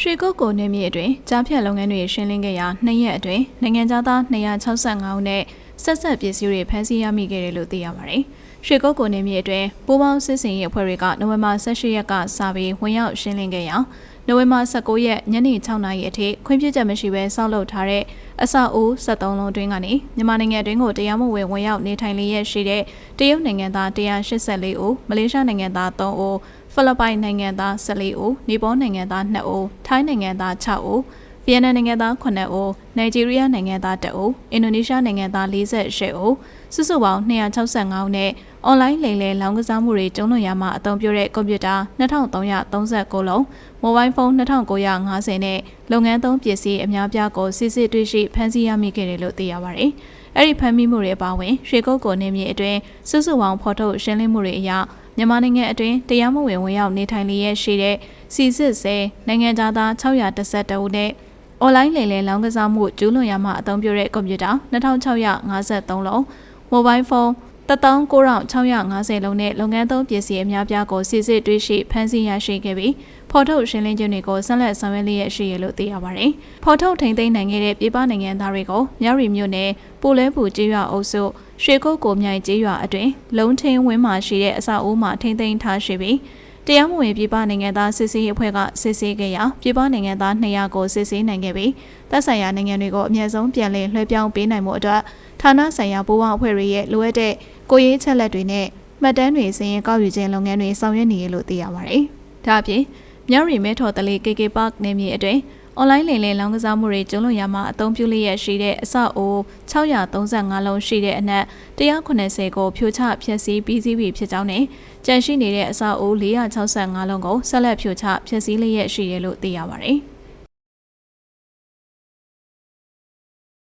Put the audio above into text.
ရွှေကုတ်ကိုနေမြေအတွင်းကြားဖြတ်လုပ်ငန်းတွေရှင်းလင်းခဲ့ရာနှစ်ရက်အတွင်းနိုင်ငံသား265ဦးနဲ့ဆက်ဆက်ပစ္စည်းတွေဖမ်းဆီးရမိခဲ့တယ်လို့သိရပါတယ်။ရွှေကုတ်ကိုနေမြေအတွင်းပူးပေါင်းစစ်စင်ရေးအဖွဲ့တွေကနိုဝင်ဘာ18ရက်ကစပြီးဝင်ရောက်ရှင်းလင်းခဲ့ရာ နိုဝင်ဘာ19ရက်ညနေ6နာရီအထိခွင့်ပြုချက်မရှိဘဲစောက်လုပ်ထားတဲ့အဆောက်အဦ73လုံးတွင်းကနေမြန်မာနိုင်ငံတွင်းကိုတရားမဝင်ဝင်ရောက်နေထိုင်လျက်ရှိတဲ့တရုတ်နိုင်ငံသား184ဦးမလေးရှားနိုင်ငံသား3ဦးဖိလစ်ပိုင်နိုင်ငံသား14ဦးနီပေါနိုင်ငံသား2ဦးထိုင်းနိုင်ငံသား6ဦး ဗီယက်နမ်နိုင်ငံသား9ဦးနိုင်ဂျီးရီးယားနိုင်ငံသား1ဦးအင်ဒိုနီးရှားနိုင်ငံသား48ဦးစုစုပေါင်း265ဦးနဲ့အွန်လိုင်းလိမ်လည်လောင်းကစားမှုတွေကျုံးလွန်ရမှာအသုံးပြုတဲ့ကွန်ပျူတာ2339လုံးမိုဘိုင်းဖုန်း2950နဲ့လုပ်ငန်းသုံးပစ္စည်းအများပြားကိုစစ်စစ်တွေ့ရှိဖမ်းဆီးရမိခဲ့တယ်လို့သိရပါတယ်။အဲ့ဒီဖမ်းမိမှုတွေအပါအဝင်ရွှေကုတ်ကိုနေမြေအတွင်းစုစုပေါင်းဖော်ထုတ်ရှင်းလင်းမှုတွေအရမြန်မာနိုင်ငံအတွင်းတရားမဝင်ဝင်ရောက်နေထိုင်လျက်ရှိတဲ့စီစစ်စဲနိုင်ငံသား612ဦးနဲ့ အွန်လိုင်းလိမ်လည်လောင်းကစားမှုကျူးလွန်ရမှအသုံးပြုတဲ့ကွန်ပျူတာ2653လုံးမိုဘိုင်းဖုန်း19650လုံးနဲ့လုပ်ငန်းသုံးပစ္စည်းအများပြားကိုစစ်စစ်တွေ့ရှိဖမ်းဆီးရရှိခဲ့ပြီးဖော်ထုတ်ရှင်းလင်းခြင်းတွေကိုဆက်လက်ဆောင်ရွက်လျက်ရှိရလို့သိရပါတယ်။ဖော်ထုတ်ထိန်းသိမ်းနိုင်ခဲ့တဲ့ပြည်ပနိုင်ငံသားတွေကိုမြရီမြို့နယ်ပူလဲပူကျေးရွာအုပ်စုရွှေကုတ်ကိုမြိုင်ကျေးရွာအတွင်းလုံထင်းဝင်းမှာရှိတဲ့အဆောက်အဦမှာထိန်းသိမ်းထားရှိပြီး တရားမဝင်ပြည်ပနိုင်ငံသားစစ်ဆေးရေးအဖွဲ့ကစစ်ဆေးခဲ့ရာပြည်ပနိုင်ငံသား200ကိုစစ်ဆေးနိုင်ခဲ့ပြီးသက်ဆိုင်ရာနိုင်ငံတွေကိုအမြဲဆုံးပြန်လည်လွှဲပြောင်းပေးနိုင်မှုအတွက်ဌာနဆိုင်ရာပူးပေါင်းအဖွဲ့တွေရဲ့လိုအပ်တဲ့ကိုရေးချက်လက်တွေနဲ့မှတ်တမ်းတွေစရင်ကောက်ယူခြင်းလုပ်ငန်းတွေဆောင်ရွက်နေရလို့သိရပါတယ်။ဒါအပြင် မြောက်ရီမဲထော်တလေး KK Park နေမြေအတွင်းအွန်လိုင်းလိမ်လည်လောင်းကစားမှုတွေကျုံလွန်ရမှာအသုံးပြုလျက်ရှိတဲ့အဆောက်အဦ635လုံးရှိတဲ့အနက်190ကိုဖြိုချဖျက်ဆီးပြီးစီးပြီဖြစ်ကြောင်းနဲ့ကြန့်ရှိနေတဲ့အဆောက်အဦ465လုံးကိုဆက်လက်ဖြိုချဖျက်ဆီးလျက်ရှိတယ်လို့သိရပါတယ်။